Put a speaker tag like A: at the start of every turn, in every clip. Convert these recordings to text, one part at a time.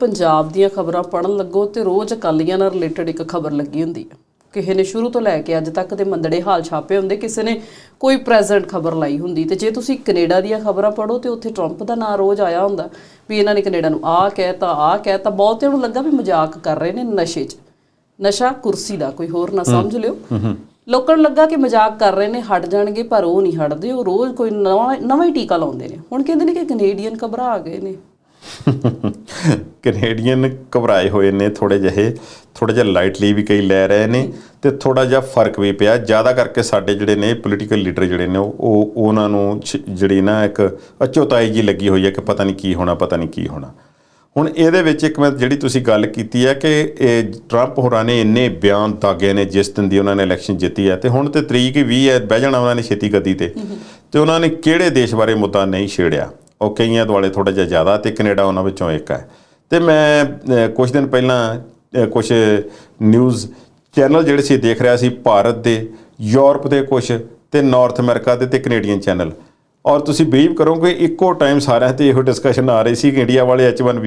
A: ਪੰਜਾਬ ਦੀਆਂ ਖਬਰਾਂ ਪੜਨ ਲੱਗੋ ਤੇ ਰੋਜ਼ ਅਕਾਲੀਆਂ ਨਾਲ ਰਿਲੇਟਡ ਇੱਕ ਖਬਰ ਲੱਗੀ ਹੁੰਦੀ ਹੈ। ਕਿਸੇ ਨੇ ਸ਼ੁਰੂ ਤੋਂ ਲੈ ਕੇ ਅੱਜ ਤੱਕ ਦੇ ਮੰਦੜੇ ਹਾਲ ਛਾਪੇ ਹੁੰਦੇ ਕਿਸੇ ਨੇ ਕੋਈ ਪ੍ਰੈਜ਼ੈਂਟ ਖਬਰ ਲਾਈ ਹੁੰਦੀ। ਤੇ ਜੇ ਤੁਸੀਂ ਕੈਨੇਡਾ ਦੀਆਂ ਖਬਰਾਂ ਪੜੋ ਤੇ ਉੱਥੇ ਟਰੰਪ ਦਾ ਨਾਂ ਰੋਜ਼ ਆਇਆ ਹੁੰਦਾ ਵੀ ਇਹਨਾਂ ਨੇ ਕੈਨੇਡਾ ਨੂੰ ਆਹ ਕਹਿਤਾ ਆਹ ਕਹਿਤਾ ਬਹੁਤਿਆਂ ਨੂੰ ਲੱਗਾ ਵੀ ਮਜ਼ਾਕ ਕਰ ਰਹੇ ਨੇ ਨਸ਼ੇ 'ਚ। ਨਸ਼ਾ ਕੁਰਸੀ ਦਾ ਕੋਈ ਹੋਰ ਨਾ ਸਮਝ ਲਿਓ। ਲੋਕਾਂ ਨੂੰ ਲੱਗਾ ਕਿ ਮਜ਼ਾਕ ਕਰ ਰਹੇ ਨੇ ਹਟ ਜਾਣਗੇ ਪਰ ਉਹ ਨਹੀਂ ਹਟਦੇ ਉਹ ਰੋਜ਼ ਕੋਈ ਨਵਾਂ ਨਵਾਂ ਹੀ ਟੀਕਾ ਲਾਉਂਦੇ ਨੇ। ਹੁਣ ਕਹਿੰਦੇ ਨੇ ਕਿ ਕੈਨੇਡੀਅਨ ਘਬਰਾ ਗਏ ਨੇ।
B: ਕੈਨੇਡੀਅਨ ਘਬਰਾਏ ਹੋਏ ਨੇ ਥੋੜੇ ਜਿਹੇ ਥੋੜਾ ਜਿਹਾ ਲਾਈਟਲੀ ਵੀ ਕਈ ਲੈ ਰਹੇ ਨੇ ਤੇ ਥੋੜਾ ਜਿਹਾ ਫ਼ਰਕ ਵੀ ਪਿਆ। ਜ਼ਿਆਦਾ ਕਰਕੇ ਸਾਡੇ ਜਿਹੜੇ ਨੇ ਪੋਲੀਟੀਕਲ ਲੀਡਰ ਜਿਹੜੇ ਨੇ ਉਹ ਉਹ- ਉਹਨਾਂ ਨੂੰ ਜਿਹੜੀ ਨਾ ਇੱਕ ਅਚੋਤਾਈ ਜੀ ਲੱਗੀ ਹੋਈ ਹੈ ਕਿ ਪਤਾ ਨਹੀਂ ਕੀ ਹੋਣਾ ਪਤਾ ਨਹੀਂ ਕੀ ਹੋਣਾ। ਹੁਣ ਇਹਦੇ ਵਿੱਚ ਇੱਕ ਮੈਂ ਜਿਹੜੀ ਤੁਸੀਂ ਗੱਲ ਕੀਤੀ ਹੈ ਕਿ ਇਹ ਟਰੰਪ ਹੋਰਾਂ ਨੇ ਇੰਨੇ ਬਿਆਨ ਦਾਗੇ ਨੇ ਜਿਸ ਦਿਨ ਦੀ ਉਹਨਾਂ ਨੇ ਇਲੈਕਸ਼ਨ ਜਿੱਤੀ ਹੈ ਤੇ ਹੁਣ ਤੇ ਤਰੀਕ ਹੀ 20 ਹੈ ਬਹਿ ਜਾਣਾ ਉਹਨਾਂ ਨੇ ਛੇਤੀ ਗੱਦੀ ਤੇ ਤੇ ਉਹਨਾਂ ਨੇ ਕਿਹੜੇ ਦੇਸ਼ ਬਾਰੇ ਮੁੱਦਾ ਨਹੀਂ ਛੇੜਿਆ? ਉਹ ਕਈਆਂ ਦੁਆਲੇ ਥੋੜਾ ਜਿਹਾ ਜ਼ਿਆਦਾ ਤੇ ਕੈਨੇਡਾ ਉਹਨਾਂ ਵਿੱਚੋਂ ਇੱਕ ਹੈ। ਤੇ ਮੈਂ ਅ, ਕੁਝ ਦਿਨ ਪਹਿਲਾਂ ਕੁਝ ਨਿਊਜ਼ ਚੈਨਲ ਜਿਹੜੇ ਸੀ ਦੇਖ ਰਿਹਾ ਸੀ ਭਾਰਤ ਦੇ ਯੂਰਪ ਦੇ ਕੁਝ ਤੇ ਨਾਰਥ ਅਮਰੀਕਾ ਦੇ ਤੇ ਕੈਨੇਡੀਅਨ ਚੈਨਲ। ਔਰ ਤੁਸੀਂ ਬਲੀਵ ਕਰੋਗੇ ਇੱਕੋ ਟਾਈਮ ਸਾਰਿਆਂ ਤੇ ਇਹੋ ਡਿਸਕਸ਼ਨ ਆ ਰਹੀ ਸੀ ਕਿ ਇੰਡੀਆ ਵਾਲੇ H1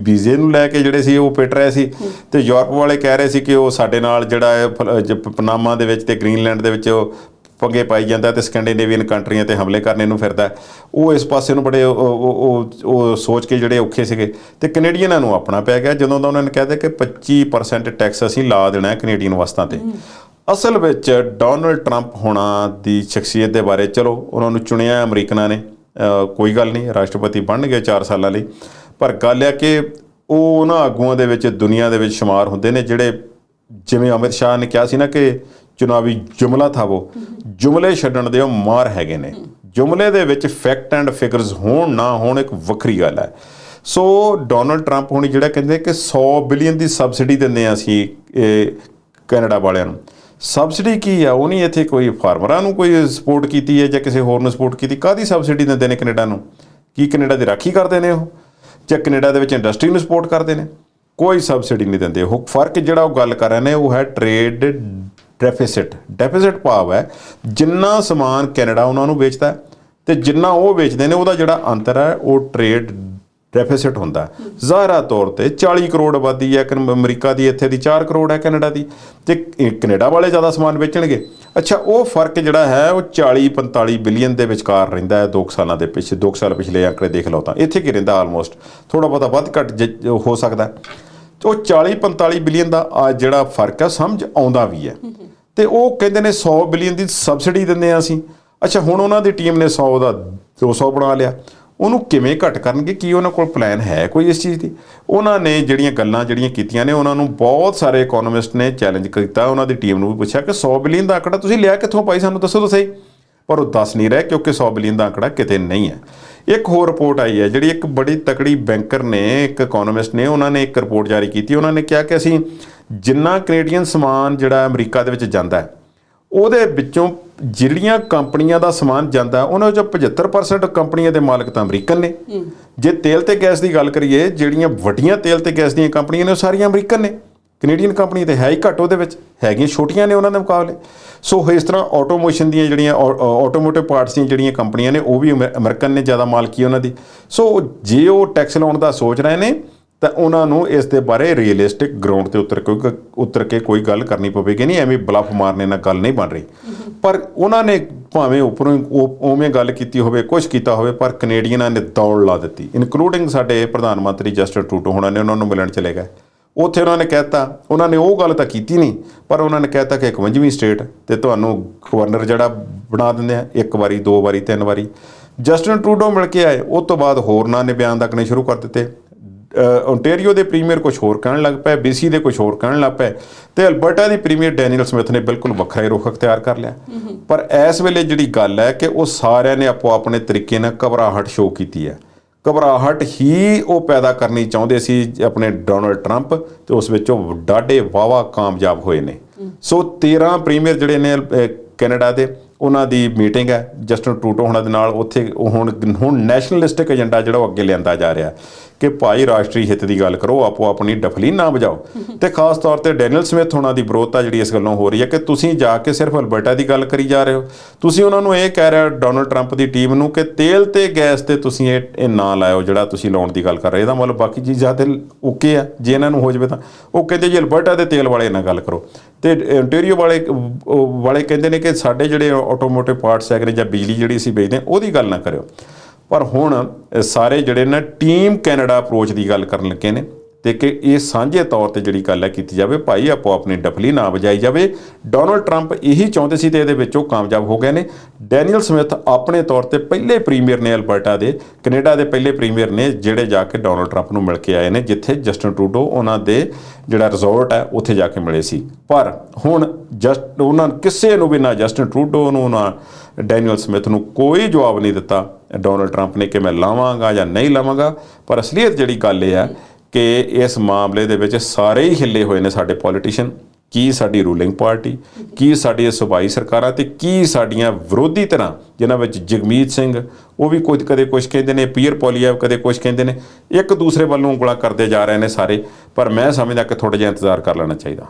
B: ਵੀਜ਼ੇ ਨੂੰ ਲੈ ਕੇ ਜਿਹੜੇ ਸੀ ਉਹ ਪਿੱਟ ਰਹੇ ਸੀ ਤੇ ਯੂਰਪ ਵਾਲੇ ਕਹਿ ਰਹੇ ਸੀ ਕਿ ਉਹ ਸਾਡੇ ਨਾਲ ਜਿਹੜਾ ਹੈ ਫ- ਪਨਾਮਾ ਦੇ ਵਿੱਚ ਤੇ ਗ੍ਰੀਨਲੈਂਡ ਦੇ ਵਿੱਚ ਉਹ ਪੰਗੇ ਪਾਈ ਜਾਂਦਾ ਤੇ ਸਕੈਂਡੀਨੇਵੀਅਨ ਕੰਟਰੀਆਂ ਤੇ ਹਮਲੇ ਕਰਨੇ ਨੂੰ ਫਿਰਦਾ ਉਹ ਇਸ ਪਾਸੇ ਨੂੰ ਬੜੇ, ਉਹ- ਉਹ ਸੋਚ ਕੇ ਜਿਹੜੇ ਔਖੇ ਸੀਗੇ ਤੇ ਕੈਨੇਡੀਅਨਾਂ ਨੂੰ ਆਪਣਾ ਪੈ ਗਿਆ, ਜਦੋਂ ਦਾ ਉਹਨਾਂ ਨੇ ਕਹਿ ਦਿੱਤਾ ਕਿ 25% ਟੈਕਸ ਅਸੀਂ ਲਾ ਦੇਣਾ ਹੈ ਕੈਨੇਡੀਅਨ ਵਸਤਾਂ ਤੇ। ਅਸਲ ਵਿੱਚ ਡੋਨਲਡ ਟਰੰਪ ਹੋਣਾ ਦੀ ਸ਼ਖਸੀਅਤ ਦੇ ਬਾਰੇ, ਚਲੋ, ਉਹਨਾਂ ਨੂੰ ਚੁਣਿਆ ਅਮਰੀਕਨਾਂ ਨੇ ਕੋਈ ਗੱਲ ਨਹੀਂ, ਰਾਸ਼ਟਰਪਤੀ ਬਣ ਗਏ 4 ਸਾਲਾਂ ਲਈ। ਪਰ ਗੱਲ ਹੈ ਕਿ ਉਹ ਉਹਨਾਂ ਆਗੂਆਂ ਦੇ ਵਿੱਚ, ਦੁਨੀਆ ਦੇ ਵਿੱਚ ਸ਼ੁਮਾਰ ਹੁੰਦੇ ਨੇ, ਜਿਹੜੇ ਜਿਵੇਂ ਅਮਿਤ ਸ਼ਾਹ ਨੇ ਕਿਹਾ ਸੀ ਨਾ ਕਿ ਚੁਣਾਵੀ ਜੁਮਲਾ ਥਾ ਉਹ ਜੁਮਲੇ ਛੱਡਣ ਦੇ ਉਹ ਮਾਰ ਹੈਗੇ ਨੇ। ਜੁਮਲੇ ਦੇ ਵਿੱਚ ਫੈਕਟ ਐਂਡ ਫਿਗਰਸ ਹੋਣ ਨਾ ਹੋਣ ਇੱਕ ਵੱਖਰੀ ਗੱਲ ਹੈ। ਸੋ ਡੋਨਲਡ ਟਰੰਪ ਹੁਣੀ ਜਿਹੜਾ ਕਹਿੰਦੇ ਕਿ 100 ਬਿਲੀਅਨ ਦੀ ਸਬਸਿਡੀ ਦਿੰਦੇ ਆ ਅਸੀਂ, ਇਹ ਕੈਨੇਡਾ ਵਾਲਿਆਂ ਨੂੰ। ਸਬਸਿਡੀ ਕੀ ਆ? ਉਹ ਨਹੀਂ ਇੱਥੇ ਕੋਈ ਫਾਰਮਰਾਂ ਨੂੰ ਕੋਈ ਸਪੋਰਟ ਕੀਤੀ ਹੈ ਜਾਂ ਕਿਸੇ ਹੋਰ ਨੂੰ ਸਪੋਰਟ ਕੀਤੀ। ਕਾਦੀ ਸਬਸਿਡੀ ਦਿੰਦੇ ਨੇ ਕੈਨੇਡਾ ਨੂੰ? ਕੀ ਕੈਨੇਡਾ ਦੀ ਰਾਖੀ ਕਰਦੇ ਨੇ ਉਹ? ਜਾਂ ਕੈਨੇਡਾ ਦੇ ਵਿੱਚ ਇੰਡਸਟਰੀ ਨੂੰ ਸਪੋਰਟ ਕਰਦੇ ਨੇ? ਕੋਈ ਸਬਸਿਡੀ ਨਹੀਂ ਦਿੰਦੇ। ਉਹ ਫ਼ਰਕ ਜਿਹੜਾ ਉਹ ਗੱਲ ਕਰ ਰਹੇ ਨੇ, ਉਹ ਹੈ ਟ੍ਰੇਡ ਡੈਫਿਸਿਟ। ਡੈਫਿਸਿਟ ਭਾਵ ਹੈ, ਜਿੰਨਾ ਸਮਾਨ ਕੈਨੇਡਾ ਉਹਨਾਂ ਨੂੰ ਵੇਚਦਾ ਹੈ ਤੇ ਜਿੰਨਾ ਉਹ ਵੇਚਦੇ ਨੇ, ਉਹਦਾ ਜਿਹੜਾ ਅੰਤਰ ਹੈ, ਉਹ ਟ੍ਰੇਡ ਡੈਫਿਸਿਟ ਹੁੰਦਾ ਜ਼ਾਹਰਾ ਤੌਰ ਤੇ 40 ਕਰੋੜ ਆਬਾਦੀ ਹੈ ਕਿ ਅਮਰੀਕਾ ਦੀ, ਇੱਥੇ ਦੀ 4 ਕਰੋੜ ਹੈ ਕੈਨੇਡਾ ਦੀ। ਤੇ ਕੈਨੇਡਾ ਵਾਲੇ ਜ਼ਿਆਦਾ ਸਮਾਨ ਵੇਚਣਗੇ। ਅੱਛਾ, ਉਹ ਫ਼ਰਕ ਜਿਹੜਾ ਹੈ, ਉਹ 40 45 ਬਿਲੀਅਨ ਦੇ ਵਿਚਕਾਰ ਰਹਿੰਦਾ ਹੈ 2 ਸਾਲਾਂ ਦੇ ਪਿੱਛੇ 2 ਸਾਲ ਪਿਛਲੇ ਆંકੜੇ ਦੇਖ ਲਓ ਤਾਂ। ਇੱਥੇ ਕੀ ਰਹਿੰਦਾ ਆਲਮੋਸਟ ਥੋੜਾ ਬਹੁਤਾ ਵੱਧ ਘੱਟ ਜ- ਹੋ ਸਕਦਾ ਹੈ। ਉਹ 40 45 ਬਿਲੀਅਨ ਦਾ ਆ ਜਿਹੜਾ ਫ਼ਰਕ ਹੈ, ਸਮਝ ਆਉਂਦਾ ਵੀ ਹੈ। ਤੇ ਉਹ ਕਹਿੰਦੇ ਨੇ 100 ਬਿਲੀਅਨ ਦੀ ਸਬਸਿਡੀ ਦਿੰਦੇ ਆ ਅਸੀਂ। ਅੱਛਾ, ਹੁਣ ਉਹਨਾਂ ਦੀ ਟੀਮ ਨੇ 100 ਦਾ 200 ਬਣਾ ਲਿਆ। ਉਹਨੂੰ ਕਿਵੇਂ ਘਟ ਕਰਨਗੇ? ਕੀ ਉਹਨਾਂ ਕੋਲ ਪਲਾਨ ਹੈ ਕੋਈ ਇਸ ਚੀਜ਼ ਦੀ? ਉਹਨਾਂ ਨੇ ਜਿਹੜੀਆਂ ਗੱਲਾਂ ਜਿਹੜੀਆਂ ਕੀਤੀਆਂ ਨੇ, ਉਹਨਾਂ ਨੂੰ ਬਹੁਤ ਸਾਰੇ ਇਕਨੋਮਿਸਟ ਨੇ ਚੈਲੰਜ ਕੀਤਾ। ਉਹਨਾਂ ਦੀ ਟੀਮ ਨੂੰ ਵੀ ਪੁੱਛਿਆ ਕਿ 100 ਬਿਲੀਅਨ ਦਾ ਆંકੜਾ ਤੁਸੀਂ ਲਿਆ ਕਿੱਥੋਂ? ਪਾਈ ਸਾਨੂੰ ਦੱਸੋ ਤਾਂ ਸਹੀ। ਪਰ ਉਹ ਦੱਸ ਨਹੀਂ ਰਹੇ ਕਿਉਂਕਿ 100 ਬਿਲੀਅਨ ਦਾ ਆંકੜਾ ਕਿਤੇ ਨਹੀਂ ਹੈ। ਇੱਕ ਹੋਰ ਰਿਪੋਰਟ ਆਈ ਹੈ ਜਿਹੜੀ ਇੱਕ ਬੜੀ ਤਕੜੀ ਬੈਂਕਰ ਨੇ ਇੱਕ ਇਕਨੋਮਿਸਟ ਨੇ ਉਹਨਾਂ ਨੇ ਇੱਕ ਰਿਪੋਰਟ ਜਾਰੀ ਕੀਤੀ। ਉਹਨਾਂ ਨੇ ਕਿਹਾ ਕਿ ਅਸੀਂ ਜਿੰਨਾ ਕੈਨੇਡੀਅਨ ਸਮਾਨ ਜਿਹੜਾ ਅਮਰੀਕਾ ਦੇ ਵਿੱਚ ਜਾਂਦਾ ਹੈ ਉਹਦੇ ਵਿੱਚੋਂ ਜਿਹੜੀਆਂ ਕੰਪਨੀਆਂ ਦਾ ਸਮਾਨ ਜਾਂਦਾ ਉਹਨਾਂ ਵਿੱਚੋਂ 75% ਕੰਪਨੀਆਂ ਦੇ ਮਾਲਕ ਤਾਂ ਅਮਰੀਕਨ ਨੇ। ਜੇ ਤੇਲ ਤੇ ਗੈਸ ਦੀ ਗੱਲ ਕਰੀਏ ਜਿਹੜੀਆਂ ਵੱਡੀਆਂ ਤੇਲ ਤੇ ਗੈਸ ਦੀਆਂ ਕੰਪਨੀਆਂ ਨੇ ਉਹ ਸਾਰੀਆਂ ਅਮਰੀਕਨ ਨੇ। ਕੈਨੇਡੀਅਨ ਕੰਪਨੀ ਤੇ ਹੈ ਹੀ ਘੱਟ, ਉਹਦੇ ਵਿੱਚ ਹੈਗੀਆਂ ਛੋਟੀਆਂ ਨੇ ਉਹਨਾਂ ਦੇ ਮੁਕਾਬਲੇ। ਸੋ ਇਸ ਤਰ੍ਹਾਂ ਆਟੋਮੋਸ਼ਨ ਦੀਆਂ ਜਿਹੜੀਆਂ ਆਟੋਮੋਟਿਵ ਪਾਰਟਸ ਦੀਆਂ ਜਿਹੜੀਆਂ ਕੰਪਨੀਆਂ ਨੇ, ਉਹ ਵੀ ਅਮੈ- ਅਮਰੀਕਨ ਨੇ ਜ਼ਿਆਦਾ ਮਾਲਕੀ ਉਹਨਾਂ ਦੀ। ਸੋ ਜੇ ਉਹ ਟੈਕਸ ਲਾਉਣ ਦਾ ਸੋਚ ਰਹੇ ਨੇ, ਤਾਂ ਉਹਨਾਂ ਨੂੰ ਇਸ ਦੇ ਬਾਰੇ ਰੀਅਲਿਸਟਿਕ ਗਰਾਊਂਡ ਤੇ ਉਤਰ ਕੋਈ ਉਤਰ ਕੇ ਕੋਈ ਗੱਲ ਕਰਨੀ ਪਵੇਗੀ ਨਹੀਂ, ਐਵੇਂ ਬਲਫ ਮਾਰਨੇ ਨਾਲ ਗੱਲ ਨਹੀਂ ਬਣ ਰਹੀ। ਪਰ ਉਹਨਾਂ ਨੇ ਭਾਵੇਂ ਉੱਪਰੋਂ ਉਵੇਂ ਗੱਲ ਕੀਤੀ ਹੋਵੇ ਕੁਝ ਕੀਤਾ ਹੋਵੇ, ਪਰ ਕੈਨੇਡੀਅਨਾਂ ਨੇ ਦੌੜ ਲਾ ਦਿੱਤੀ। ਇਨਕਲੂਡਿੰਗ ਸਾਡੇ ਪ੍ਰਧਾਨ ਮੰਤਰੀ ਜਸਟਨ ਟਰੂਡੋ ਹੋਣਾ ਨੇ ਉਹਨਾਂ ਨੂੰ ਮਿਲਣ ਚਲੇ ਗਏ। ਉੱਥੇ ਉਹਨਾਂ ਨੇ ਕਹਿਤਾ ਉਹਨਾਂ ਨੇ ਉਹ ਗੱਲ ਤਾਂ ਕੀਤੀ ਨਹੀਂ ਪਰ ਉਹਨਾਂ ਨੇ ਕਹਿਤਾ ਕਿ 51ਵੀਂ ਸਟੇਟ ਤੇ ਤੁਹਾਨੂੰ ਗਵਰਨਰ ਜਿਹੜਾ ਬਣਾ ਦਿੰਦੇ ਆ ਇੱਕ ਵਾਰੀ ਦੋ ਵਾਰੀ ਤਿੰਨ ਵਾਰੀ। ਜਸਟਨ ਟਰੂਡੋ ਮਿਲ ਕੇ ਆਏ ਉਸ ਤੋਂ ਬਾਅਦ ਹੋਰਨਾਂ ਨੇ ਬਿਆਨ ਦਕਣੇ ਸ਼ੁਰੂ ਕਰ ਦਿੱਤੇ। ਓਨਟਾਰੀਓ ਦੇ ਪ੍ਰੀਮੀਅਰ ਕੁਝ ਹੋਰ ਕਹਿਣ ਲੱਗ ਪਏ BC ਦੇ ਕੁਝ ਹੋਰ ਕਹਿਣ ਲੱਗ ਪਏ ਤੇ ਅਲਬਰਟਾ ਦੀ ਪ੍ਰੀਮੀਅਰ ਡੈਨੀਅਲ ਸਮਿਥ ਨੇ ਬਿਲਕੁਲ ਵੱਖਰਾ ਹੀ ਰੁਖ ਅਖਤਿਆਰ ਕਰ ਲਿਆ। ਪਰ ਇਸ ਵੇਲੇ ਜਿਹੜੀ ਗੱਲ ਹੈ ਕਿ ਉਹ ਸਾਰਿਆਂ ਨੇ ਆਪੋ ਆਪਣੇ ਤਰੀਕੇ ਨਾਲ ਘਬਰਾਹਟ ਸ਼ੋਅ ਕੀਤੀ ਹੈ। ਘਬਰਾਹਟ ਹੀ ਉਹ ਪੈਦਾ ਕਰਨੀ ਚਾਹੁੰਦੇ ਸੀ ਆਪਣੇ ਡੋਨਲਡ ਟਰੰਪ ਤੇ ਉਸ ਵਿੱਚ ਉਹ ਡਾਢੇ ਵਾਵਾ ਕਾਮਯਾਬ ਹੋਏ ਨੇ। ਸੋ 13 ਪ੍ਰੀਮੀਅਰ ਜਿਹੜੇ ਨੇ ਕੈਨੇਡਾ ਦੇ, ਉਹਨਾਂ ਦੀ ਮੀਟਿੰਗ ਹੈ। ਜਸਟਨ ਟਰੂਡੋ ਹੋਣਾ ਦੇ ਨਾਲ ਉੱਥੇ ਉਹ ਹੁਣ ਹੁਣ ਨੈਸ਼ਨਲਿਸਟਿਕ ਏਜੰਡਾ ਜਿਹੜਾ ਉਹ ਅੱਗੇ ਲਿਆਂਦਾ ਜਾ ਰਿਹਾ। ਕਿ ਭਾਈ ਰਾਸ਼ਟਰੀ ਹਿੱਤ ਦੀ ਗੱਲ ਕਰੋ ਆਪੋ ਆਪਣੀ ਡਫਲੀ ਨਾ ਵਜਾਓ। ਤੇ ਖਾਸ ਤੌਰ ਤੇ ਡੈਨੀਅਲ ਸਮਿਥ ਹੋਣਾ ਦੀ ਵਿਰੋਧਤਾ ਜਿਹੜੀ ਇਸ ਗੱਲੋਂ ਹੋ ਰਹੀ ਹੈ ਕਿ ਤੁਸੀਂ ਜਾ ਕੇ ਸਿਰਫ ਅਲਬਰਟਾ ਦੀ ਗੱਲ ਕਰੀ ਜਾ ਰਹੇ ਹੋ। ਤੁਸੀਂ ਉਹਨਾਂ ਨੂੰ ਇਹ ਕਹਿ ਰਹੇ ਹੋ, ਡੋਨਲਡ ਟਰੰਪ ਦੀ ਟੀਮ ਨੂੰ ਕਿ ਤੇਲ ਤੇ ਗੈਸ ਤੇ ਤੁਸੀਂ ਇਹ ਇਹ ਨਾ ਲਾਇਓ ਜਿਹੜਾ ਤੁਸੀਂ ਲਾਉਣ ਦੀ ਗੱਲ ਕਰ ਰਹੇ ਇਹਦਾ ਮਤਲਬ ਬਾਕੀ ਚੀਜ਼ਾਂ ਤੇ ਓਕੇ ਆ। ਜੇ ਇਹਨਾਂ ਨੂੰ ਹੋ ਜਾਵੇ ਤਾਂ ਉਹ ਕਹਿੰਦੇ ਜੀ ਅਲਬਰਟਾ ਦੇ ਤੇਲ ਵਾਲੇ ਨਾਲ ਗੱਲ ਕਰੋ। ਤੇ ontario ਵਾਲੇ ਵਾਲੇ ਕਹਿੰਦੇ ਨੇ ਕਿ ਸਾਡੇ ਜਿਹੜੇ ਆਟੋਮੋਟਿਵ ਪਾਰਟਸ ਹੈਗੇ ਨੇ ਜਾਂ ਬਿਜਲੀ ਜਿਹੜੀ ਅਸੀਂ ਵੇਚਦੇ ਹਾਂ, ਉਹਦੀ ਗੱਲ ਨਾ ਕਰਿਓ। ਪਰ ਹੁਣ ਸਾਰੇ ਜਿਹੜੇ ਨੇ ਟੀਮ ਕੈਨੇਡਾ ਅਪਰੋਚ ਦੀ ਗੱਲ ਕਰਨ ਲੱਗੇ ਨੇ ਤੇ ਕਿ ਇਹ ਸਾਂਝੇ ਤੌਰ ਤੇ ਜਿਹੜੀ ਗੱਲ ਹੈ ਕੀਤੀ ਜਾਵੇ, ਭਾਈ ਆਪੋ ਆਪਣੀ ਡਫਲੀ ਨਾ ਵਜਾਈ ਜਾਵੇ। ਡੋਨਲਡ ਟਰੰਪ ਇਹੀ ਚਾਹੁੰਦੇ ਸੀ ਤੇ ਇਹਦੇ ਵਿੱਚ ਉਹ ਕਾਮਯਾਬ ਹੋ ਗਏ ਨੇ। ਡੈਨੀਅਲ ਸਮਿਥ ਆਪਣੇ ਤੌਰ ਤੇ ਪਹਿਲੇ ਪ੍ਰੀਮੀਅਰ ਨੇ ਅਲਬਰਟਾ ਦੇ, ਕੈਨੇਡਾ ਦੇ ਪਹਿਲੇ ਪ੍ਰੀਮੀਅਰ ਨੇ ਜਿਹੜੇ ਜਾ ਕੇ ਡੋਨਲਡ ਟਰੰਪ ਨੂੰ ਮਿਲ ਕੇ ਆਏ ਨੇ, ਜਿੱਥੇ ਜਸਟਨ ਟਰੂਡੋ ਉਹਨਾਂ ਦੇ ਜਿਹੜਾ ਰਿਜ਼ੋਰਟ ਹੈ, ਉੱਥੇ ਜਾ ਕੇ ਮਿਲੇ ਸੀ। ਪਰ ਹੁਣ ਜਸਟ ਉਹਨਾਂ ਕਿਸੇ ਨੂੰ ਵੀ ਨਾ ਜਸਟਨ ਟਰੂਡੋ ਨੂੰ, ਨਾ ਡੈਨੀਅਲ ਸਮਿਥ ਨੂੰ ਕੋਈ ਜਵਾਬ ਨਹੀਂ ਦਿੱਤਾ। ਡੋਨਲਡ ਟਰੰਪ ਨੇ ਕਿ ਮੈਂ ਲਾਵਾਂਗਾ ਜਾਂ ਨਹੀਂ ਲਾਵਾਂਗਾ, ਪਰ ਅਸਲੀਅਤ ਜਿਹੜੀ ਗੱਲ ਇਹ ਹੈ ਕਿ ਇਸ ਮਾਮਲੇ ਦੇ ਵਿੱਚ ਸਾਰੇ ਹੀ ਹਿੱਲੇ ਹੋਏ ਨੇ ਸਾਡੇ ਪੋਲੀਟੀਸ਼ੀਅਨ ਕੀ ਸਾਡੀ ਰੂਲਿੰਗ ਪਾਰਟੀ ਕੀ ਸਾਡੀ ਸੁਭਾਈ ਸਰਕਾਰਾਂ ਤੇ ਕੀ ਸਾਡੀਆਂ ਵਿਰੋਧੀ ਧਿਰਾਂ, ਜਿਨ੍ਹਾਂ ਵਿੱਚ ਜਗਮੀਤ ਸਿੰਘ, ਉਹ ਵੀ ਕੁਝ ਕਦੇ ਕੁਝ ਕਹਿੰਦੇ ਨੇ, ਪੀਅਰ ਪੋਲੀਐਵ ਕਦੇ ਕੁਝ ਕਹਿੰਦੇ ਨੇ, ਇੱਕ ਦੂਸਰੇ ਵੱਲੋਂ ਉਂਗਲਾ ਕਰਦੇ ਜਾ ਰਹੇ ਨੇ ਸਾਰੇ, ਪਰ ਮੈਂ ਸਮਝਦਾ ਕਿ ਥੋੜਾ ਜਿਹਾ ਇੰਤਜ਼ਾਰ ਕਰ ਲੈਣਾ ਚਾਹੀਦਾ।